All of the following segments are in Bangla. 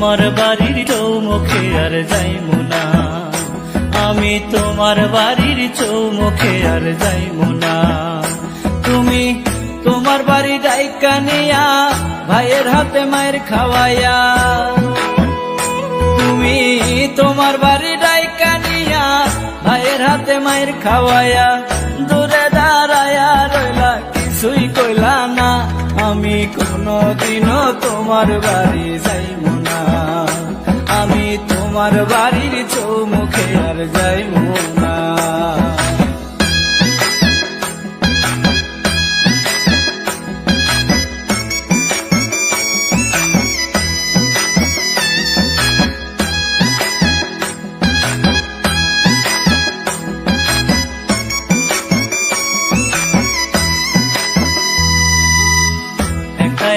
তোমার বাড়ির চৌমুখে আর যাইব না। আমি তোমার বাড়ির চৌমুখে আর যাইব না। তুমি তোমার বাড়ি ডাইকা নিয়া, ভাইয়ের হাতে মায়ের খাওয়াইয়া। তুমি তোমার বাড়ি ডাইকা নিয়া, ভাইয়ের হাতে মায়ের খাওয়াইয়া। দূরে দাঁড়ায়া রইলা, কিছুই কইলা না। আমি কোনো দিনও তোমার বাড়ি যাইব আমি তোমার বাড়ির চৌমুখে আর যাইব না।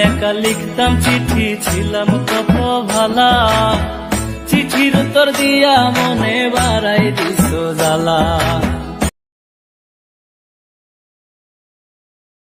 একা লিখতাম চিঠি ছিলাম কত ভালা উত্তর দিয়া মনে বাড়াই দিস জ্বালা।